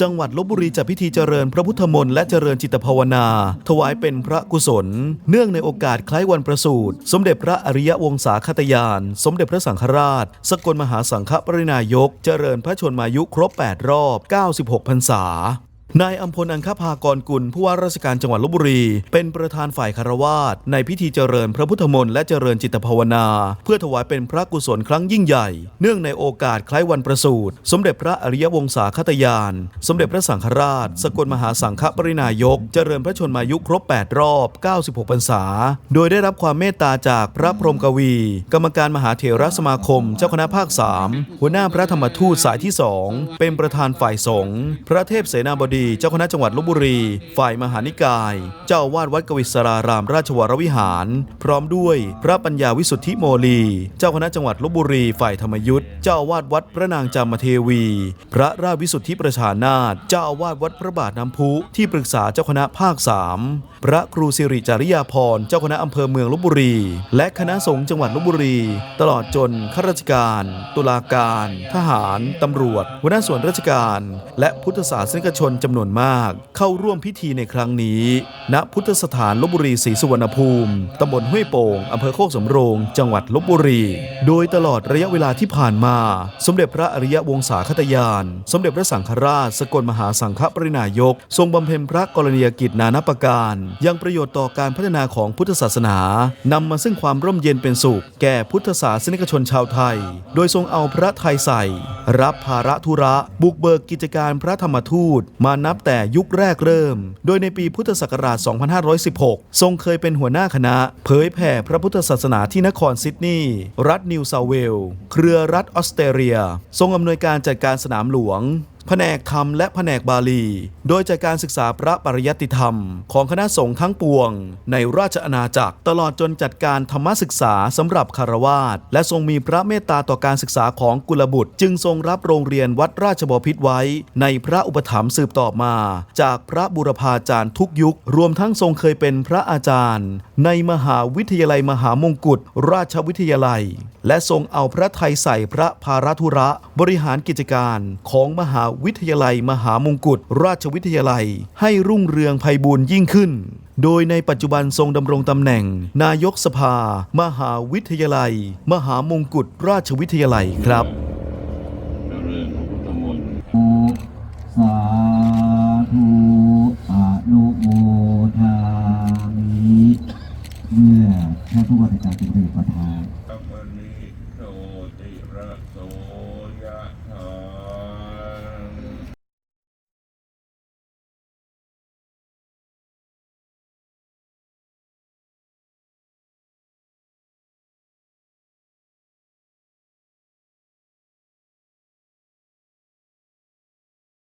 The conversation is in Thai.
จังหวัดลบบุรีจัดพิธีเจริญพระพุทธมนต์และเจริญจิตภาวนา ถวายเป็นพระกุศล เนื่องในโอกาสคล้ายวันประสูติ สมเด็จพระอริยวงศาคตยาน สมเด็จพระสังฆราช สกลมหาสังฆปรินายก เจริญพระชนมายุครบ 8 รอบ 96 พรรษา นายอัมพลอังคภากรกุลผู้ว่าราชการจังหวัดลบบุรี เป็นประธานฝ่ายคารวาสในพิธีเจริญพระพุทธมนต์และเจริญจิตภาวนา เพื่อถวายเป็นพระกุศลครั้งยิ่งใหญ่ เนื่องในโอกาสคล้ายวันประสูติสมเด็จพระอริยวงศาคตยาน สมเด็จพระสังฆราช สกลมหาสังฆปรินายก เจริญพระชนมายุครบ 8 รอบ 96พรรษา โดยได้รับความเมตตาจากพระพรหมกวี กรรมการมหาเถรสมาคม เจ้าคณะภาค 3 หัวหน้าพระธรรมทูตสายที่ 2 เป็นประธานฝ่ายสงฆ์พระเทพเสนาบดีเจ้าคณะจังหวัดลบบุรี ฝ่ายมหานิกาย เจ้าวาดวัดกวิศรารามราชวรวิหาร พร้อมด้วยพระปัญญาวิสุทธิโมลี เจ้าคณะจังหวัดลบบุรี ฝ่ายธรรมยุทธ์เจ้าวาดวัดพระนางจามเทวี พระราชวิสุทธิประชานาถเจ้าวาดวัดพระบาทน้ำพุที่ปรึกษาเจ้าคณะภาคสามพระครูสิริจาริยาพรเจ้าคณะอำเภอเมืองลบบุรี และคณะสงฆ์จังหวัดลบบุรี ตลอดจนข้าราชการ ตุลาการ ทหาร ตำรวจหัวหน้าส่วนราชการ และพุทธศาสนิกชนจำนวนมากเข้าร่วมพิธีในครั้งนี้ ณพุทธสถานลบบุรีศรีสุวรรณภูมิตำบลห้วยโป่งอำเภอโคกสำโรง จังหวัดลบบุรี โดยตลอดระยะเวลาที่ผ่านมา สมเด็จพระอริยวงศาคตยาน สมเด็จพระสังฆราช สกลมหาสังฆปรินายก ทรงบำเพ็ญพระกรณียกิจนานาประการ ยังประโยชน์ต่อการพัฒนาของพุทธศาสนานำมาซึ่งความร่มเย็นเป็นสุข แก่พุทธศาสนิกชนชาวไทย โดยทรงเอาพระไทยใส่ รับภาระธุระ บุกเบิกกิจการพระธรรมทูตมานับแต่ยุคแรกเริ่ม โดยในปีพุทธศักราช 2516 ทรงเคยเป็นหัวหน้าคณะ เผยแผ่พระพุทธศาสนาที่นครซิดนีย์รัฐนิวเซาเวลส์เครือรัฐออสเตรเลีย ทรงอำนวยการจัดการสนามหลวง แผนกธรรมและแผนกบาลี โดยจากการศึกษาพระปริยัติธรรม ของคณะสงฆ์ทั้งปวง ในราชอาณาจักร ตลอดจนจัดการธรรมศึกษาสำหรับคารวาสและทรงมีพระเมตตาต่อการศึกษาของกุลบุตร จึงทรงรับโรงเรียนวัดราชบพิตรไว้ ในพระอุปถัมภ์สืบต่อมา จากพระบุรพาจารย์ทุกยุค รวมทั้งทรงเคยเป็นพระอาจารย์ ในมหาวิทยาลัยมหามงกุฎราชวิทยาลัย และทรงเอาพระไทยใส่พระภารธุระบริหารกิจการของมหาวิทยาลัยมหามงกุฎราชวิทยาลัย ให้รุ่งเรืองไพบูรย์ยิ่งขึ้น โดยในปัจจุบันทรงดำรงตำแหน่ง นายกสภา มหาวิทยาลัย มหามงกุฎราชวิทยาลัยครับสา เมื่อท่านผู้ว่าราชการจังหวัดประทาน